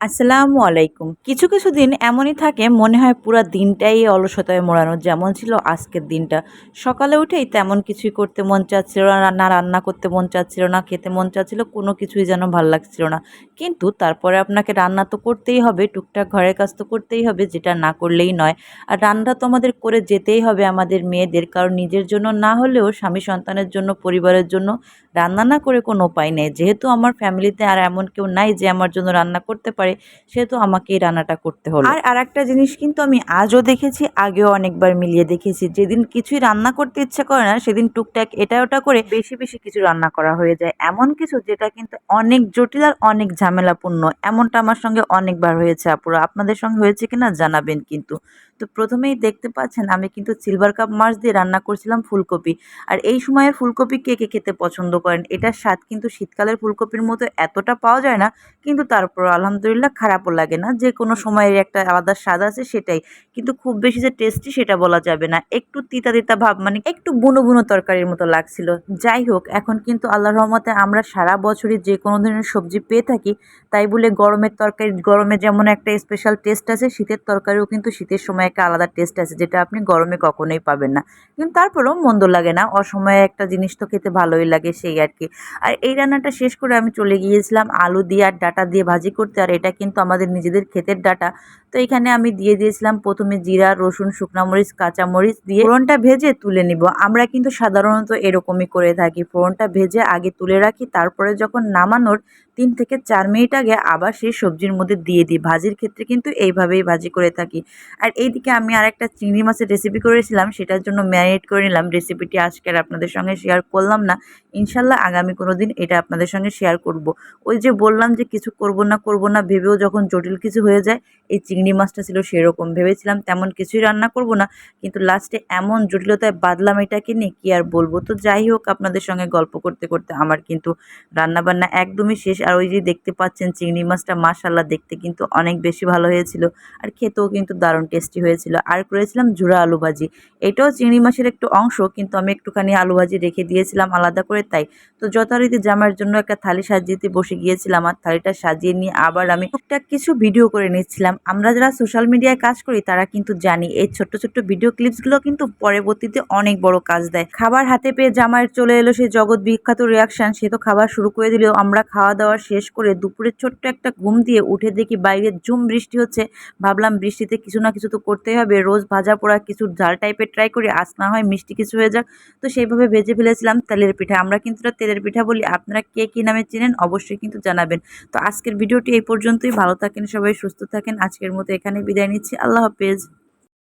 আসসালামু আলাইকুম। কিছু কিছু দিন এমনই থাকে, মনে হয় পুরো দিনটাই অলসতায় মোড়ানো। যেমন ছিল আজকের দিনটা। সকালে উঠেই তেমন কিছুই করতে মন চাচ্ছিল না না রান্না করতে মন চাচ্ছিল না, খেতে মন চাচ্ছিল, কোনো কিছুই যেন ভালো লাগছিল না। কিন্তু তারপরে আপনাকে রান্না তো করতেই হবে, টুকটাক ঘরের কাজ তো করতেই হবে, যেটা না করলেই নয়। আর রান্না তো আমাদের করে যেতেই হবে আমাদের মেয়েদের, কারণ নিজের জন্য না হলেও স্বামী সন্তানের জন্য, পরিবারের জন্য রান্না না করে কোনো উপায় নেই। যেহেতু আমার ফ্যামিলিতে আর এমন কেউ নাই যে আমার জন্য রান্না করতে পারে সেহেতু আমাকেই রান্নাটা করতে হলো। আর আরেকটা জিনিস কিন্তু আমি আজও দেখেছি, আগেও অনেকবার মিলিয়ে দেখেছি। যেদিন কিছুই রান্না করতে ইচ্ছা করে না, সেদিন টুকটাক এটা ওটা করে বেশি বেশি কিছু রান্না করা হয়ে যায়। এমন কিছু যেটা কিন্তু অনেক জটিল আর অনেক ঝামেলাপূর্ণ, এমনটা আমার সঙ্গে অনেকবার হয়েছে, আপুরা। আপনাদের সঙ্গে হয়েছে কিনা জানাবেন কিন্তু। তো প্রথমেই দেখতে পাচ্ছেন, আমি কিন্তু সিলভার কাপ মাছ দিয়ে রান্না করছিলাম ফুলকপি। আর এই সময়ের ফুলকপি কে কে খেতে পছন্দ করেন? এটার স্বাদ কিন্তু শীতকালের ফুলকপির মতো এতটা পাওয়া যায় না, কিন্তু তারপর আলহামদুলিল্লাহ খারাপও লাগে না। যে কোনো সময়ের একটা আলাদা স্বাদ আছে সেটাই। কিন্তু খুব বেশি যে টেস্টি সেটা বলা যাবে না। একটু তিতা তিতা ভাব মানে একটু বুনো বুনো তরকারির মতো লাগছিল। যাই হোক এখন কিন্তু আল্লাহ রহমতে আমরা সারা বছরই যে কোনো ধরনের সবজি পেয়ে থাকি। তাই বলে গরমের তরকারি গরমে যেমন একটা স্পেশাল টেস্ট আছে শীতের তরকারিও কিন্তু শীতের সময় একটা আলাদা টেস্ট আছে যেটা আপনি গরমে কখনোই পাবেন না। কিন্তু তারপরেও মন্দ লাগে না অসময়ে একটা জিনিস তো খেতে ভালোই লাগে সেই আর কি। আর এই রান্নাটা শেষ করে আমি চলে গিয়েছিলাম আলু দিয়ে আর ডাটা দিয়ে ভাজি করতে আর এটা কিন্তু আমাদের নিজেদের ক্ষেতের ডাটা। তো এখানে আমি দিয়ে দিয়েছিলাম প্রথমে জিরা, রসুন, শুকনা মরিচ কাঁচামরিচ দিয়ে ফোড়নটা ভেজে তুলে নিব। আমরা কিন্তু সাধারণত এরকমই করে থাকি। ফোড়নটা ভেজে আগে তুলে রাখি, তারপরে যখন নামানোর তিন থেকে চার মিনিট আগে আবার সেই সবজির মধ্যে দিয়ে দিই। ভাজির ক্ষেত্রে কিন্তু এইভাবেই ভাজি করে থাকি। আর এইদিকে আমি আর একটা চিংড়ি মাছের রেসিপি করেছিলাম, সেটার জন্য ম্যারিনেট করে নিলাম। রেসিপিটি আজকে আর আপনাদের সঙ্গে শেয়ার করলাম না। ইনশাল্লাহ আগামী কোনো দিন এটা আপনাদের সঙ্গে শেয়ার করব। ওই যে বললাম যে কিছু করব না করব না ভেবেও যখন জটিল কিছু হয়ে যায়, এই চিংড়ি মাছটা ছিল সেরকম। ভেবেছিলাম তেমন কিছুই রান্না করব না, কিন্তু লাস্টে এমন জটিলতায় বাদলাম এটাকে নিয়ে, কী আর বলব? তো যাই হোক, আপনাদের সঙ্গে গল্প করতে করতে আমার কিন্তু রান্নাবান্না একদমই শেষ। আর ওই যে দেখতে পাচ্ছেন চিংড়ি মাছটা মাশাল্লাহ দেখতে কিন্তু অনেক বেশি ভালো হয়েছিল আর খেতেও কিন্তু দারুণ টেস্টি হয়েছিল। আর করেছিলাম ঝুড়া আলু ভাজি। এটাও চিংড়ি মাছের একটু অংশ, কিন্তু আমি একটুখানি আলু ভাজি রেখে দিয়েছিলাম আলাদা করে তাই। তো যথারীতি জামার জন্য একটা থালি সাজিয়ে বসে গিয়েছিলাম, আর থালিটা সাজিয়ে নিয়ে আবার আমি টুকটাক কিছু ভিডিও করে নিচ্ছিলাম। আমরা যারা সোশ্যাল মিডিয়ায় কাজ করি, তারা কিন্তু জানি এই ছোট্ট ছোট্ট ভিডিও ক্লিপসগুলো কিন্তু পরবর্তীতে অনেক বড় কাজ দেয়। খাবার হাতে পেয়ে জামার চলে এলো সেই জগৎ বিখ্যাত রিয়াকশান সে তো খাবার শুরু করে দিলেও আমরা খাওয়া দাওয়া শেষ করে দুপুরের ছোট্ট একটা ঘুম দিয়ে উঠে দেখি বাইরে ঝুম বৃষ্টি হচ্ছে। ভাবলাম বৃষ্টিতে কিছু না কিছু তো করতেই হবে। রোজ ভাজা পোড়া কিছু ঝাল টাইপের ট্রাই করি, আজ না হয় মিষ্টি কিছু হয়ে যাক। তো সেইভাবে ভেজে ফেলেছিলাম তেলের পিঠা। আমরা কিন্তু তেলের পিঠা বলি, আপনারা কে কী নামে চেনেন অবশ্যই কিন্তু জানাবেন। তো আজকের ভিডিওটি এই পর্যন্তই ভালো থাকেন সবাই সুস্থ থাকেন। আজকের মতো এখানে বিদায় নিচ্ছি। আল্লাহ হাফেজ।